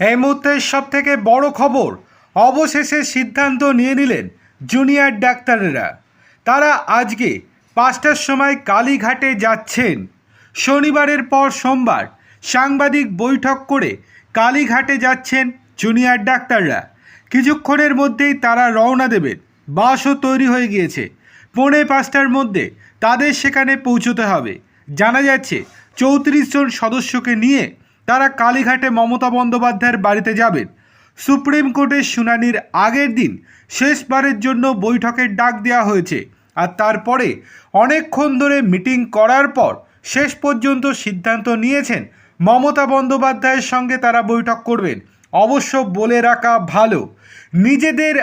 এই মুহূর্তের সব থেকে বড় খবর, অবশেষে সিদ্ধান্ত নিয়ে নিলেন জুনিয়র ডাক্তাররা। তারা আজকে পাঁচটার সময় কালীঘাটে যাচ্ছেন। শনিবারের পর সোমবার সাংবাদিক বৈঠক করে কালীঘাটে যাচ্ছেন জুনিয়র ডাক্তাররা। কিছুক্ষণের মধ্যেই তারা রওনা দেবেন। বাসও তৈরি হয়ে গিয়েছে। পৌনে পাঁচটার মধ্যে তাদের সেখানে পৌঁছতে হবে। জানা যাচ্ছে, চৌত্রিশ জন সদস্যকে নিয়ে তারা কালীঘাটে মমতা বন্দ্যোপাধ্যায়ের বাড়িতে যাবেন। সুপ্রিম কোর্টের শুনানির আগের দিন শেষবারের জন্য বৈঠকের ডাক দেওয়া হয়েছে আর তারপরে অনেকক্ষণ ধরে মিটিং করার পর শেষ পর্যন্ত সিদ্ধান্ত নিয়েছেন মমতা বন্দ্যোপাধ্যায়ের সঙ্গে তারা বৈঠক করবেন। অবশ্য বলে রাখা ভালো, নিজেদের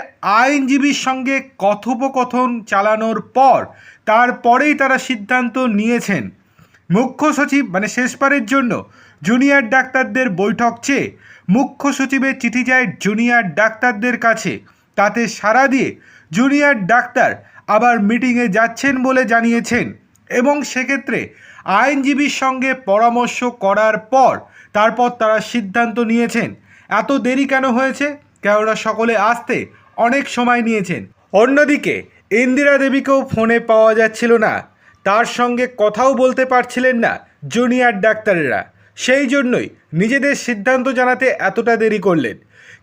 আইনজীবীর সঙ্গে কথোপকথন চালানোর পর তারপরেই তারা সিদ্ধান্ত নিয়েছেন। মুখ্য সচিব মানে শেষবারের জন্য জুনিয়র ডাক্তারদের বৈঠক চেয়ে মুখ্য সচিবের চিঠি যায় জুনিয়র ডাক্তারদের কাছে। তাতে সাড়া দিয়ে জুনিয়র ডাক্তার আবার মিটিংয়ে যাচ্ছেন বলে জানিয়েছেন এবং সেক্ষেত্রে আইনজীবীর সঙ্গে পরামর্শ করার পর তারপর তারা সিদ্ধান্ত নিয়েছেন। এত দেরি কেন হয়েছে? কেননা সকলে আসতে অনেক সময় নিয়েছেন। অন্যদিকে ইন্দিরা দেবীকেও ফোনে পাওয়া যাচ্ছিল না। তার সঙ্গে কথাও বলতে পারছিলেন না জুনিয়র ডাক্তারেরা। সেই জন্যই নিজেদের সিদ্ধান্ত জানাতে এতটা দেরি করলেন।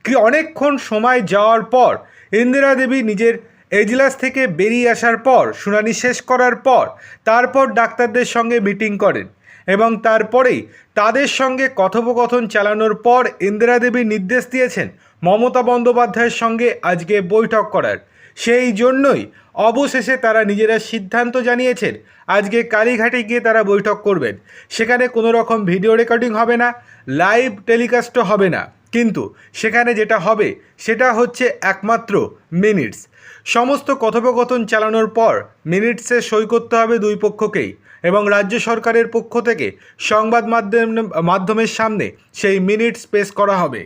কি অনেকক্ষণ সময় যাওয়ার পর ইন্দিরা দেবী নিজের এজলাস থেকে বেরিয়ে আসার পর, শুনানি শেষ করার পর তারপর ডাক্তারদের সঙ্গে মিটিং করেন এবং তারপরেই তাদের সঙ্গে কথোপকথন চালানোর পর ইন্দিরা দেবী নির্দেশ দিয়েছেন মমতা বন্দ্যোপাধ্যায়ের সঙ্গে আজকে বৈঠক করার। সেই জন্যই অবশেষে তারা নিজেরা সিদ্ধান্ত জানিয়েছেন, আজকে কালীঘাটে গিয়ে তারা বৈঠক করবেন। সেখানে কোনো রকম ভিডিও রেকর্ডিং হবে না, লাইভ টেলিকাস্টও হবে না। কিন্তু সেখানে যেটা হবে, সেটা হচ্ছে একমাত্র মিনিটস। সমস্ত কথোপকথন চালানোর পর মিনিটসে সই করতে হবে দুই পক্ষকেই এবং রাজ্য সরকারের পক্ষ থেকে সংবাদ মাধ্যম, মাধ্যমের সামনে সেই মিনিটস পেশ করা হবে।